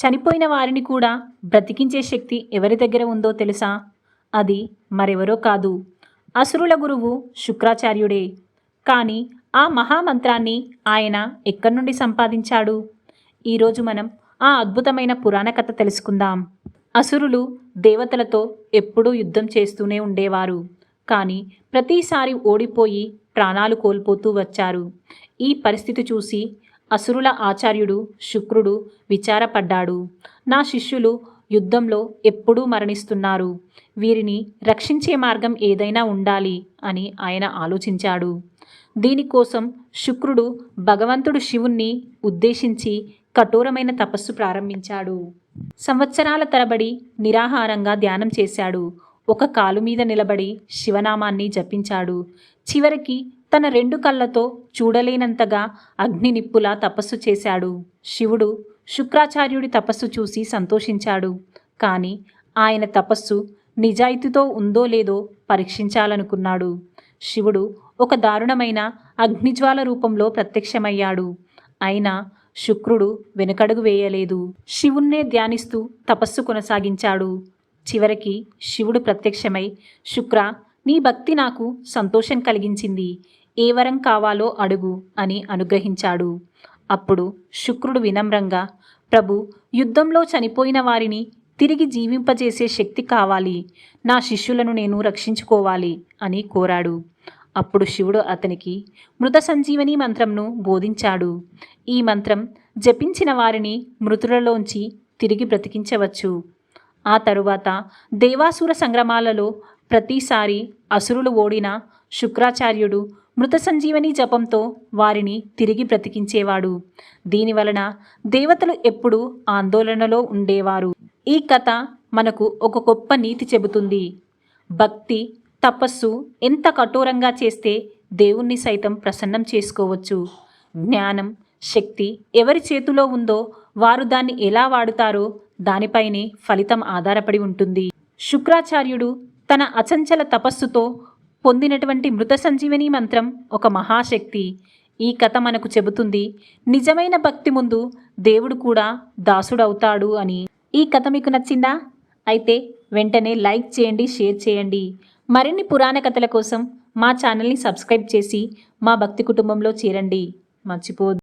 చనిపోయిన వారిని కూడా బ్రతికించే శక్తి ఎవరి దగ్గర ఉందో తెలుసా? అది మరెవరో కాదు. అసురుల గురువు శుక్రాచార్యుడే. కానీ ఆ మహామంత్రాన్ని ఆయన ఎక్కడి నుండి సంపాదించాడు? ఈరోజు మనం ఆ అద్భుతమైన పురాణ కథ తెలుసుకుందాం. అసురులు దేవతలతో ఎప్పుడూ యుద్ధం చేస్తూనే ఉండేవారు. కానీ ప్రతిసారి ఓడిపోయి ప్రాణాలు కోల్పోతూ వచ్చారు. ఈ పరిస్థితి చూసి అసురుల ఆచార్యుడు శుక్రుడు విచారపడ్డాడు. నా శిష్యులు యుద్ధంలో ఎప్పుడూ మరణిస్తున్నారు. వీరిని రక్షించే మార్గం ఏదైనా ఉండాలి అని ఆయన ఆలోచించాడు. దీనికోసం శుక్రుడు భగవంతుడు శివుణ్ణి ఉద్దేశించి కఠోరమైన తపస్సు ప్రారంభించాడు. సంవత్సరాల తరబడి నిరాహారంగా ధ్యానం చేశాడు. ఒక కాలు మీద నిలబడి శివనామాన్ని జపించాడు. చివరికి తన రెండు కళ్ళతో చూడలేనంతగా అగ్ని నిప్పులా తపస్సు చేశాడు. శివుడు శుక్రాచార్యుడి తపస్సు చూసి సంతోషించాడు. కానీ ఆయన తపస్సు నిజాయితీతో ఉందో లేదో పరీక్షించాలనుకున్నాడు. శివుడు ఒక దారుణమైన అగ్నిజ్వాల రూపంలో ప్రత్యక్షమయ్యాడు. అయినా శుక్రుడు వెనుకడుగు వేయలేదు. శివుణ్ణే ధ్యానిస్తూ తపస్సు కొనసాగించాడు. చివరికి శివుడు ప్రత్యక్షమై శుక్ర నీ భక్తి నాకు సంతోషం కలిగించింది. ఏ వరం కావాలో అడుగు అని అనుగ్రహించాడు. అప్పుడు శుక్రుడు వినమ్రంగా ప్రభు యుద్ధంలో చనిపోయిన వారిని తిరిగి జీవింపజేసే శక్తి కావాలి. నా శిష్యులను నేను రక్షించుకోవాలి అని కోరాడు. అప్పుడు శివుడు అతనికి మృత సంజీవని మంత్రంను బోధించాడు. ఈ మంత్రం జపించిన వారిని మృతులలోంచి తిరిగి బ్రతికించవచ్చు. ఆ తరువాత దేవాసుర సంగ్రమాలలో ప్రతిసారి అసురులు ఓడిన శుక్రాచార్యుడు మృత సంజీవని జపంతో వారిని తిరిగి బ్రతికించేవాడు. దీనివలన దేవతలు ఎప్పుడూ ఆందోళనలో ఉండేవారు. ఈ కథ మనకు ఒక గొప్ప నీతి చెబుతుంది. భక్తి తపస్సు ఎంత కఠోరంగా చేస్తే దేవుణ్ణి సైతం ప్రసన్నం చేసుకోవచ్చు. జ్ఞానం శక్తి ఎవరి చేతిలో ఉందో వారు దాన్ని ఎలా వాడుతారో దానిపైనే ఫలితం ఆధారపడి ఉంటుంది. శుక్రాచార్యుడు తన అచంచల తపస్సుతో పొందినటువంటి మృత సంజీవని మంత్రం ఒక మహాశక్తి. ఈ కథ మనకు చెబుతుంది నిజమైన భక్తి ముందు దేవుడు కూడా దాసుడవుతాడు అని. ఈ కథ మీకు నచ్చిందా? అయితే వెంటనే లైక్ చేయండి షేర్ చేయండి. మరిన్ని పురాణ కథల కోసం మా ఛానల్ని సబ్స్క్రైబ్ చేసి మా భక్తి కుటుంబంలో చేరండి. మర్చిపోదు